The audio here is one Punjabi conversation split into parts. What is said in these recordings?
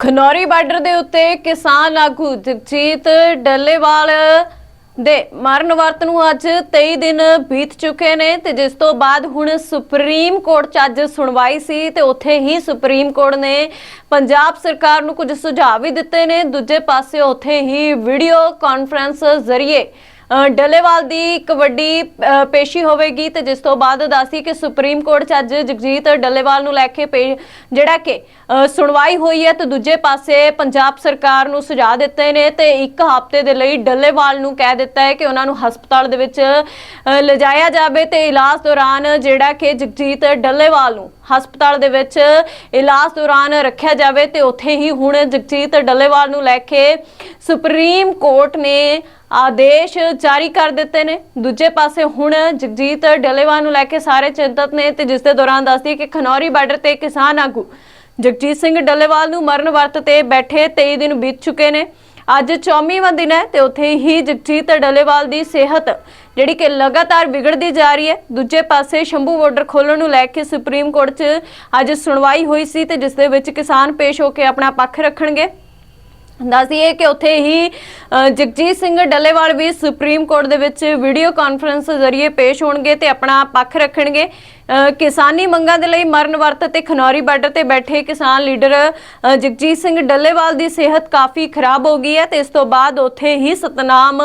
ਖਨੌਰੀ ਬਾਰਡਰ ਦੇ ਉੱਤੇ ਕਿਸਾਨ ਆਗੂ ਜਗਜੀਤ ਡੱਲੇਵਾਲ ਦੇ ਮਰਨ ਵਰਤ ਨੂੰ ਅੱਜ 23 ਦਿਨ ਬੀਤ ਚੁੱਕੇ ਨੇ ਤੇ ਜਿਸ ਤੋਂ ਬਾਅਦ ਹੁਣ ਸੁਪਰੀਮ ਕੋਰਟ 'ਚ ਅੱਜ ਸੁਣਵਾਈ ਸੀ ਤੇ ਉੱਥੇ ਹੀ ਸੁਪਰੀਮ ਕੋਰਟ ਨੇ ਪੰਜਾਬ ਸਰਕਾਰ ਨੂੰ ਕੁਝ ਸੁਝਾਅ ਵੀ ਦਿੱਤੇ ਨੇ। ਦੂਜੇ ਪਾਸੇ ਉੱਥੇ ਹੀ ਵੀਡੀਓ ਕਾਨਫਰੰਸ ਜ਼ਰੀਏ ਡੱਲੇਵਾਲ ਦੀ ਇੱਕ ਵੱਡੀ ਪੇਸ਼ੀ ਹੋਵੇਗੀ ਤੇ ਜਿਸ ਤੋਂ ਬਾਅਦ ਦੱਸੀ ਕਿ ਸੁਪਰੀਮ ਕੋਰਟ 'ਚ ਅੱਜ ਜਗਜੀਤ ਡੱਲੇਵਾਲ ਨੂੰ ਲੈ ਕੇ ਪੇ- ਜਿਹੜਾ ਕਿ ਸੁਣਵਾਈ ਹੋਈ ਹੈ ਤੇ ਦੂਜੇ ਪਾਸੇ ਪੰਜਾਬ ਸਰਕਾਰ ਨੂੰ ਸੁਝਾਅ ਦਿੱਤੇ ਨੇ ਤੇ ਇੱਕ ਹਫ਼ਤੇ ਦੇ ਲਈ ਡੱਲੇਵਾਲ ਨੂੰ ਕਹਿ ਦਿੱਤਾ ਹੈ ਕਿ ਉਹਨਾਂ ਨੂੰ ਹਸਪਤਾਲ ਦੇ ਵਿੱਚ ਲਿਜਾਇਆ ਜਾਵੇ ਤੇ ਇਲਾਜ ਦੌਰਾਨ ਜਿਹੜਾ ਕਿ ਜਗਜੀਤ ਡੱਲੇਵਾਲ ਨੂੰ ਹਸਪਤਾਲ ਦੇ ਵਿੱਚ ਇਲਾਜ ਦੌਰਾਨ ਰੱਖਿਆ ਜਾਵੇ ਤੇ ਉੱਥੇ ਹੀ ਹੁਣ ਜਗਜੀਤ ਡੱਲੇਵਾਲ ਨੂੰ ਲੈ ਕੇ ਸੁਪਰੀਮ ਕੋਰਟ ਨੇ ਆਦੇਸ਼ ਜਾਰੀ ਕਰ ਦਿੱਤੇ ਨੇ। ਦੂਜੇ ਪਾਸੇ ਹੁਣ ਜਗਜੀਤ ਡੱਲੇਵਾਲ ਨੂੰ ਲੈ ਕੇ ਸਾਰੇ ਚਿੰਤਤ ਨੇ ਤੇ ਜਿਸ ਦੇ ਦੌਰਾਨ ਦੱਸਦੀ ਕਿ ਖਨੌਰੀ ਬਾਰਡਰ ਤੇ ਕਿਸਾਨ ਆਗੂ ਜਗਜੀਤ ਸਿੰਘ ਡੱਲੇਵਾਲ ਨੂੰ ਮਰਨ ਵਰਤ ਤੇ ਬੈਠੇ 23 ਦਿਨ ਬੀਤ ਚੁੱਕੇ ਨੇ। ਅੱਜ 24ਵਾਂ ਦਿਨ ਹੈ ਤੇ ਉੱਥੇ ਹੀ ਜਗਜੀਤ ਡੱਲੇਵਾਲ ਦੀ ਸਿਹਤ, ਜਿਹੜੀ ਕਿ ਲਗਾਤਾਰ ਵਿਗੜਦੀ ਜਾ ਰਹੀ ਹੈ। ਦੂਜੇ ਪਾਸੇ ਸ਼ੰਭੂ ਬਾਰਡਰ ਖੋਲਣ ਨੂੰ ਲੈ ਕੇ ਸੁਪਰੀਮ ਕੋਰਟ 'ਚ ਅੱਜ ਸੁਣਵਾਈ ਹੋਈ ਸੀ ਤੇ ਜਿਸ ਦੇ ਵਿੱਚ ਕਿਸਾਨ ਪੇਸ਼ ਹੋ ਕੇ ਆਪਣਾ ਪੱਖ ਰੱਖਣਗੇ। ਦੱਸਦੀਏ ਕਿ ਉੱਥੇ ਹੀ ਜਗਜੀਤ ਸਿੰਘ ਡੱਲੇਵਾਲ ਵੀ ਸੁਪਰੀਮ ਕੋਰਟ ਦੇ ਵਿੱਚ ਵੀਡੀਓ ਕਾਨਫਰੰਸ ਜ਼ਰੀਏ ਪੇਸ਼ ਹੋਣਗੇ ਤੇ ਆਪਣਾ ਪੱਖ ਰੱਖਣਗੇ। ਕਿਸਾਨੀ ਮੰਗਾਂ ਦੇ ਲਈ ਮਰਨ ਵਰਤ ਤੇ ਖਨੌਰੀ ਬਾਰਡਰ ਤੇ ਬੈਠੇ ਕਿਸਾਨ ਲੀਡਰ ਜਗਜੀਤ ਸਿੰਘ ਡੱਲੇਵਾਲ ਦੀ ਸਿਹਤ ਕਾਫੀ ਖਰਾਬ ਹੋ ਗਈ ਹੈ ਤੇ ਇਸ ਤੋਂ ਬਾਅਦ ਉੱਥੇ ਹੀ ਸਤਨਾਮ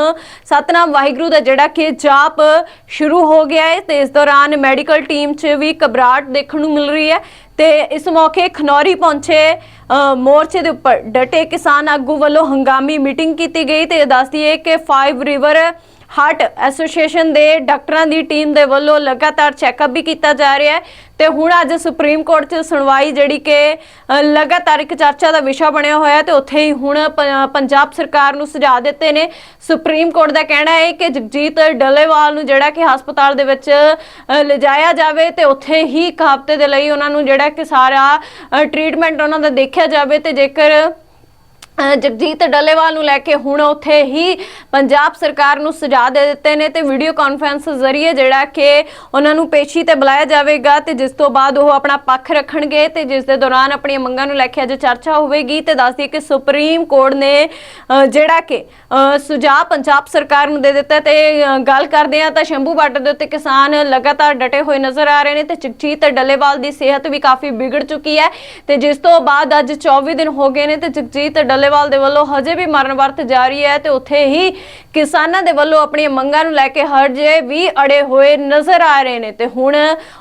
ਸਤਨਾਮ ਵਾਹਿਗੁਰੂ ਦਾ ਜਿਹੜਾ ਕਿ ਜਾਪ ਸ਼ੁਰੂ ਹੋ ਗਿਆ ਹੈ ਤੇ ਇਸ ਦੌਰਾਨ ਮੈਡੀਕਲ ਟੀਮ 'ਚ ਵੀ ਘਬਰਾਹਟ ਦੇਖਣ ਨੂੰ ਮਿਲ ਰਹੀ ਹੈ ਤੇ ਇਸ ਮੌਕੇ ਖਨੌਰੀ ਪਹੁੰਚੇ ਮੋਰਚੇ ਦੇ ਉੱਪਰ ਡਟੇ ਕਿਸਾਨ ਆਗੂ ਵੱਲੋਂ ਹੰਗਾਮੀ ਮੀਟਿੰਗ ਕੀਤੀ ਗਈ ਤੇ ਦੱਸਦੀ ਹੈ ਕਿ 5 ਰਿਵਰ ਹਾਰਟ ਐਸੋਸੀਏਸ਼ਨ ਦੇ ਡਾਕਟਰਾਂ ਦੀ ਟੀਮ ਦੇ ਵੱਲੋਂ ਲਗਾਤਾਰ ਚੈੱਕਅਪ ਵੀ ਕੀਤਾ ਜਾ ਰਿਹਾ ਹੈ ਤੇ ਹੁਣ ਅੱਜ ਸੁਪਰੀਮ ਕੋਰਟ 'ਚ ਸੁਣਵਾਈ ਜਿਹੜੀ ਕਿ ਲਗਾਤਾਰ ਇੱਕ ਚਰਚਾ ਦਾ ਵਿਸ਼ਾ ਬਣਿਆ ਹੋਇਆ ਹੈ ਤੇ ਉੱਥੇ ਹੀ ਹੁਣ ਪ- ਪੰਜਾਬ ਸਰਕਾਰ ਨੂੰ ਸੁਝਾਅ ਦਿੱਤੇ ਨੇ। ਸੁਪਰੀਮ ਕੋਰਟ ਦਾ ਕਹਿਣਾ ਹੈ ਕਿ ਜਗਜੀਤ ਡੱਲੇਵਾਲ ਨੂੰ ਜਿਹੜਾ ਕਿ ਹਸਪਤਾਲ ਦੇ ਵਿੱਚ ਲਿਜਾਇਆ ਜਾਵੇ ਤੇ ਉੱਥੇ ਹੀ ਇੱਕ ਹਫ਼ਤੇ ਦੇ ਲਈ ਉਹਨਾਂ ਨੂੰ ਜਿਹੜਾ ਕਿ ਸਾਰਾ ਟ੍ਰੀਟਮੈਂਟ ਉਹਨਾਂ ਦਾ ਦੇਖਿਆ ਜਾਵੇ ਤੇ ਜੇਕਰ ਜਗਜੀਤ ਡੱਲੇਵਾਲ ਨੂੰ ਲੈ ਕੇ ਹੁਣ ਉੱਥੇ ਹੀ ਪੰਜਾਬ ਸਰਕਾਰ ਨੂੰ ਸੁਝਾਅ ਦੇ ਦਿੱਤੇ ਨੇ ਤੇ ਵੀਡੀਓ ਕਾਨਫਰੰਸ ਜ਼ਰੀਏ ਜਿਹੜਾ ਕਿ ਉਹਨਾਂ ਨੂੰ ਪੇਸ਼ੀ ਤੇ ਬੁਲਾਇਆ ਜਾਵੇਗਾ ਤੇ ਜਿਸ ਤੋਂ ਬਾਅਦ ਉਹ ਆਪਣਾ ਪੱਖ ਰੱਖਣਗੇ ਤੇ ਜਿਸ ਦੇ ਦੌਰਾਨ ਆਪਣੀਆਂ ਮੰਗਾਂ ਨੂੰ ਲੈ ਕੇ ਅੱਜ ਚਰਚਾ ਹੋਵੇਗੀ ਤੇ ਦੱਸਦੀ ਕਿ ਸੁਪਰੀਮ ਕੋਰਟ ਨੇ ਜਿਹੜਾ ਕਿ ਸੁਝਾਅ ਪੰਜਾਬ ਸਰਕਾਰ ਨੂੰ ਦੇ ਦਿੱਤਾ ਤੇ ਗੱਲ ਕਰਦੇ ਆ ਤਾਂ ਸ਼ੰਭੂ ਬਾਰਡਰ ਦੇ ਉੱਤੇ ਕਿਸਾਨ ਲਗਾਤਾਰ ਡਟੇ ਹੋਏ ਨਜ਼ਰ ਆ ਰਹੇ ਨੇ ਤੇ ਜਗਜੀਤ ਡੱਲੇਵਾਲ ਦੀ ਸਿਹਤ ਵੀ ਕਾਫੀ ਵਿਗੜ ਚੁੱਕੀ ਹੈ ਤੇ ਜਿਸ ਤੋਂ ਬਾਅਦ ਅੱਜ 24 ਦਿਨ ਹੋ ਗਏ ਨੇ ਤੇ ਜਗਜੀਤ ਡੱਲੇ ਡੱਲੇਵਾਲ ਦੇ ਵੱਲੋਂ ਹਜੇ ਵੀ ਮਰਨ ਵਰਤ ਜਾਰੀ ਹੈ ਤੇ ਉੱਥੇ ਹੀ ਕਿਸਾਨਾਂ ਦੇ ਵੱਲੋਂ ਆਪਣੀਆਂ ਮੰਗਾਂ ਨੂੰ ਲੈ ਕੇ ਹਜੇ ਵੀ ਅੜੇ ਹੋਏ ਨਜ਼ਰ ਆ ਰਹੇ ਨੇ। ਤੇ ਹੁਣ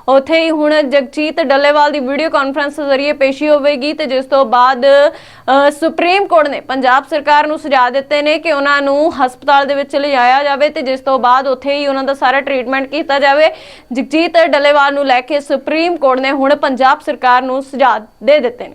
ਉੱਥੇ ਹੀ ਹੁਣ ਜਗਜੀਤ ਡੱਲੇਵਾਲ ਦੀ ਵੀਡੀਓ ਕਾਨਫਰੰਸ ਜ਼ਰੀਏ ਪੇਸ਼ੀ ਹੋਵੇਗੀ ਤੇ ਜਿਸ ਤੋਂ ਬਾਅਦ ਅ, ਸੁਪਰੀਮ ਕੋਰਟ ਨੇ ਪੰਜਾਬ ਸਰਕਾਰ ਨੂੰ ਸੁਝਾਅ ਦਿੱਤੇ ਨੇ ਕਿ ਉਹਨਾਂ ਨੂੰ ਹਸਪਤਾਲ ਦੇ ਵਿੱਚ ਲਿਜਾਇਆ ਜਾਵੇ ਤੇ ਜਿਸ ਤੋਂ ਬਾਅਦ ਉੱਥੇ ਹੀ ਉਹਨਾਂ ਦਾ ਸਾਰਾ ਟ੍ਰੀਟਮੈਂਟ ਕੀਤਾ ਜਾਵੇ। ਜਗਜੀਤ ਡੱਲੇਵਾਲ ਨੂੰ ਲੈ ਕੇ ਸੁਪਰੀਮ ਕੋਰਟ ਨੇ ਹੁਣ ਪੰਜਾਬ ਸਰਕਾਰ ਨੂੰ ਸੁਝਾਅ ਦੇ ਦਿੱਤੇ ਨੇ।